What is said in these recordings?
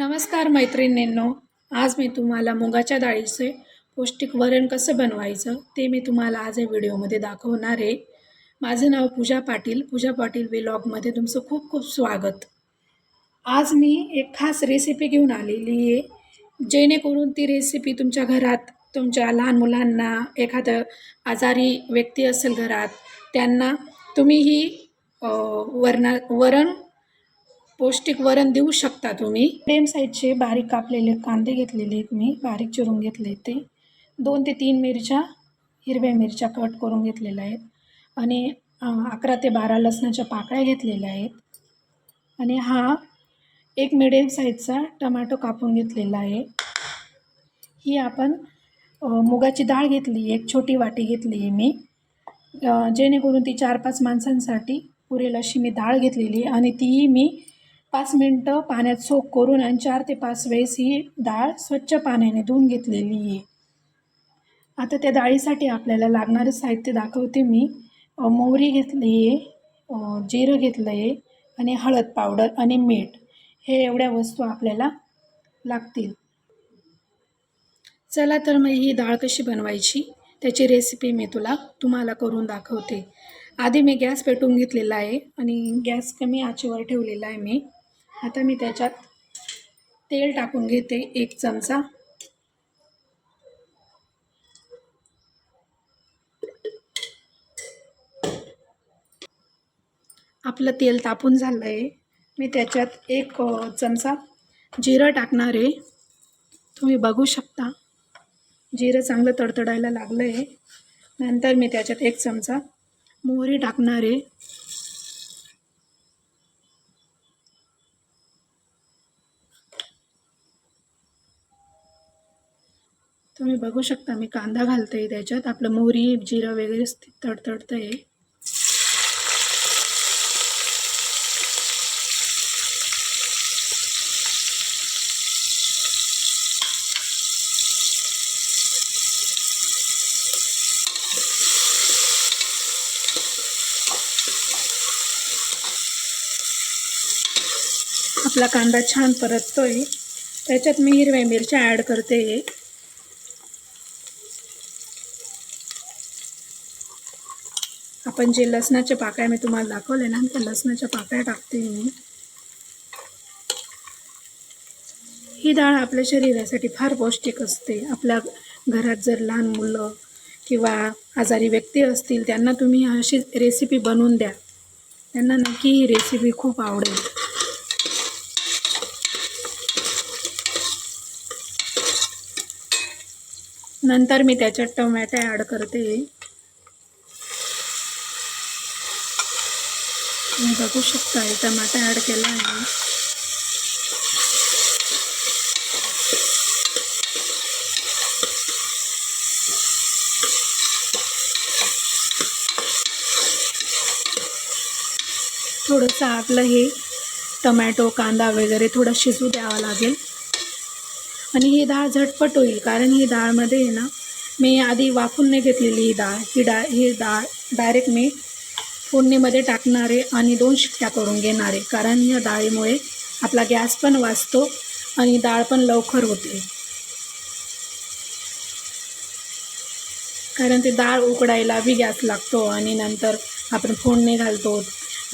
नमस्कार मैत्रिणींनो आज मी तुम्हाला मुगाच्या डाळीचे पौष्टिक वरण कसं बनवायचं ते मी तुम्हाला आज या व्हिडिओमध्ये दाखवणार आहे. माझं नाव पूजा पाटील पूजा पाटील व्लॉगमध्ये तुमचं खूप खूप स्वागत. आज मी एक खास रेसिपी घेऊन आलेली आहे जेणेकरून ती रेसिपी तुमच्या घरात तुमच्या लहान मुलांना एखादं आजारी व्यक्ती असेल घरात त्यांना तुम्ही ही वरणा वरण पौष्टिक वरण देऊ शकता तुम्ही? मीडियम साईजचे बारीक कापलेले कांदे घेतलेले आहेत मी. बारीक चिरून घेतले ते. दोन ते तीन मिरच्या हिरव्या मिरच्या कट करून घेतलेल्या आहेत. आणि अकरा ते बारा लसणाच्या पाकळ्या घेतलेल्या आहेत. आणि हा एक मिडियम साईजचा टमाटो कापून घेतलेला आहे. ही आपण मुगाची डाळ घेतली एक छोटी वाटी घेतली आहे मी. जेणेकरून ती चार पाच माणसांसाठी पुरेल अशी मी डाळ घेतलेली आहे. आणि तीही मी पाच मिनटं पाण्यात सोक करून आणि चार ते पाच वेळेस ही डाळ स्वच्छ पाण्याने धुवून घेतलेली आहे. आता त्या डाळीसाठी आपल्याला लागणारं साहित्य दाखवते मी. मोहरी घेतली आहे जिरं घेतलं आहे आणि हळद पावडर आणि मीठ हे एवढ्या वस्तू आपल्याला लागतील. चला तर मग ही डाळ कशी बनवायची त्याची रेसिपी मी तुला तुम्हाला करून दाखवते. आधी मी गॅस पेटून घेतलेला आहे आणि गॅस कमी आचेवर ठेवलेला आहे मी. आता मी त्याच्यात तेल टाकून घेते एक चमचा. आपलं तेल तापून झालं आहे मी त्याच्यात एक चमचा जिरं टाकणार आहे. तुम्ही बघू शकता. जिरं चांगलं तडतडायला लागलं आहे नंतर मी त्याच्यात एक चमचा मोहरी टाकणार आहे. तुम्ही बघू शकता मी कांदा घालते त्याच्यात. आपलं मोहरी जिरं वगैरे तडतडतं आहे आपला कांदा छान परततोय. त्याच्यात मी हिरव्या मिरच्या ॲड करते. आपण जे लसणाच्या पाकळ्या मी तुम्हाला दाखवले ना त्या लसणाच्या पाकळ्या टाकते मी. ही डाळ आपल्या शरीरासाठी फार पौष्टिक असते. आपल्या घरात जर लहान मुलं किंवा आजारी व्यक्ती असतील त्यांना तुम्ही अशी रेसिपी बनवून द्या. त्यांना नक्की ही रेसिपी खूप आवडेल. नंतर मी त्याच्यात टोमॅटो ॲड करते. तुम्ही बघू शकता टमाटा ॲड केला आहे. थोडंसं आपलं हे टमॅटो कांदा वगैरे थोडं शिजू द्यावा लागेल. आणि ही डाळ झटपट होईल कारण ही डाळमध्ये आहे ना मी आधी वाफून नाही घेतलेली ही डाळ. ही डाळ ही डाळ डायरेक्ट मी फोडणीमध्ये टाकणारे आणि दोन शिट्ट्या करून घेणारे. कारण या डाळीमुळे आपला गॅस पण वाचतो आणि डाळ पण लवकर होते. कारण ती डाळ उकडायला बी गॅस लागतो आणि नंतर आपण फोडणी घालतो.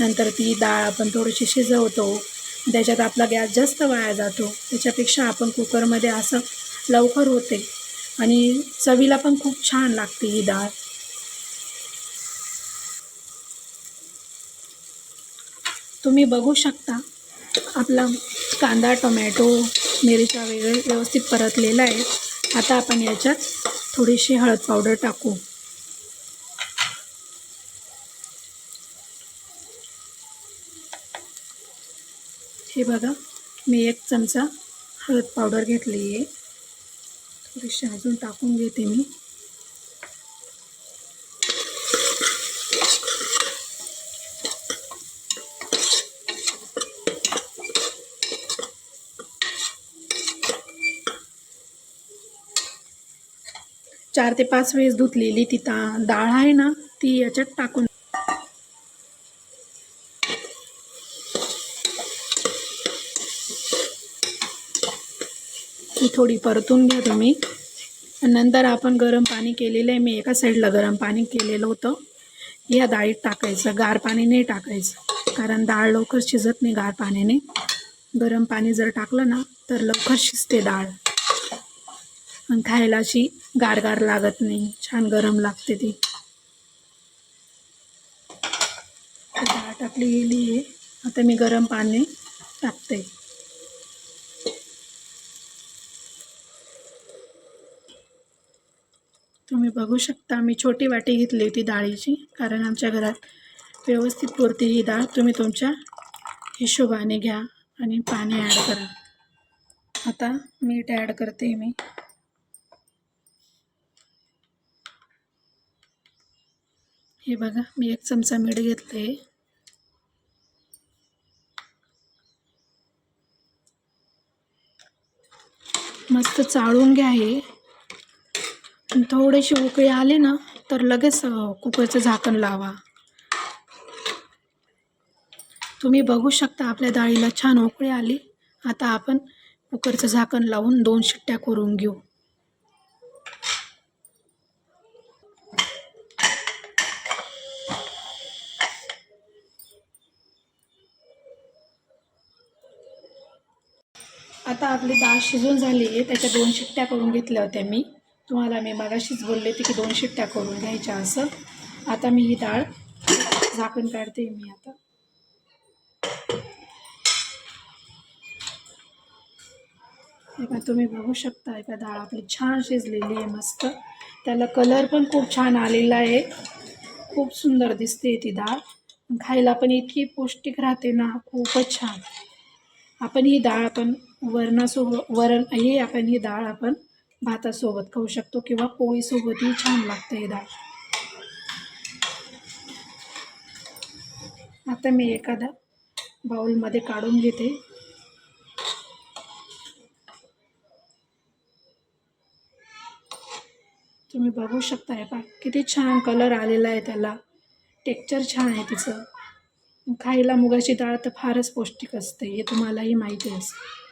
नंतर ती डाळ आपण थोडीशी शिजवतो. त्याच्यात आपला गॅस जास्त वाया जातो. त्याच्यापेक्षा आपण कुकरमध्ये असं लवकर होते. आणि चवीला पण खूप छान लागते ही डाळ. तुम्ही बघू शकता आपला कांदा टोमॅटो मिरच्या वगैरे व्यवस्थित परतलेला आहे. आता आपण याच्यात थोडीशी हळद पावडर टाकू. हे बघा मी एक चमचा हळद पावडर घेतली आहे थोडीशी अजून टाकून घेते मी. चार ते पाच वेळेस धुतलेली ती ता डाळ आहे ना ती याच्यात टाकून ती थोडी परतून घ्या तुम्ही. नंतर आपण गरम पाणी केलेलं आहे. मी एका साईडला गरम पाणी केलेलं होतं. या डाळीत टाकायचं. गार पाणी नाही टाकायचं. कारण डाळ लवकर शिजत नाही गार पाण्याने. गरम पाणी जर टाकलं ना तर लवकर शिजते डाळ. आणि खायला अशी गार गार लागत नाही. छान गरम लागते ती. डाळ टाकली गेली आहे. आता मी गरम पाणी टाकते. तुम्ही बघू शकता मी छोटी वाटी घेतली होती डाळीची कारण आमच्या घरात व्यवस्थित पुरती ही डाळ. तुम्ही तुमच्या हिशोबाने घ्या आणि पाणी ॲड करा. आता मीठ ॲड करते मी. हे बघा मी एक चमचा मीठ घेतलं आहे मस्त चाळून घ्या हे. थोडेसे उकळी आले ना तर लगेच कुकरचं झाकण लावा. तुम्ही बघू शकता आपल्या डाळीला छान उकळी आली. आता आपण कुकरचं झाकण लावून दोन शिट्ट्या करून घेऊ. आता आपली डाळ शिजून झाली आहे त्याच्या दोन शिट्ट्या करून घेतल्या होत्या मी. तुम्हाला मी मगाशीच बोलले होते की दोन शिट्ट्या करून घ्यायच्या असं. आता मी ही डाळ झाकण काढते मी आता. एका तुम्ही बघू शकता एका डाळ आपली छान शिजलेली आहे मस्त. त्याला कलर पण खूप छान आलेला आहे. खूप सुंदर दिसते ती डाळ खायला पण इतकी पौष्टिक राहते ना खूपच छान. आपण ही डाळ आपण वरणासोबत वरण ही आपण ही डाळ आपण भातासोबत खाऊ शकतो किंवा पोळीसोबतही छान लागते ही डाळ. आता मी एखादा बाउलमध्ये काढून घेते. तुम्ही बघू शकता हे पा किती छान कलर आलेला आहे त्याला. टेक्चर छान आहे तिचं. खायला मुगाची डाळ तर फारच पौष्टिक असते हे तुम्हालाही माहिती असते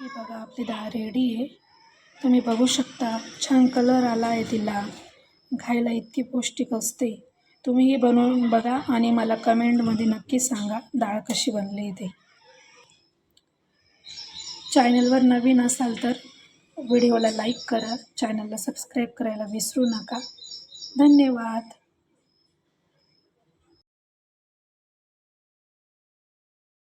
हे बघा आपली डाळ रेडी आहे. तुम्ही बघू शकता छान कलर आला आहे तिला. खायला इतकी पौष्टिक असते. तुम्हीही बनवून बघा आणि मला कमेंटमध्ये नक्की सांगा डाळ कशी बनली ते चॅनलवर नवीन असाल तर व्हिडिओला लाईक करा. चॅनलला सबस्क्राईब करायला विसरू नका. धन्यवाद.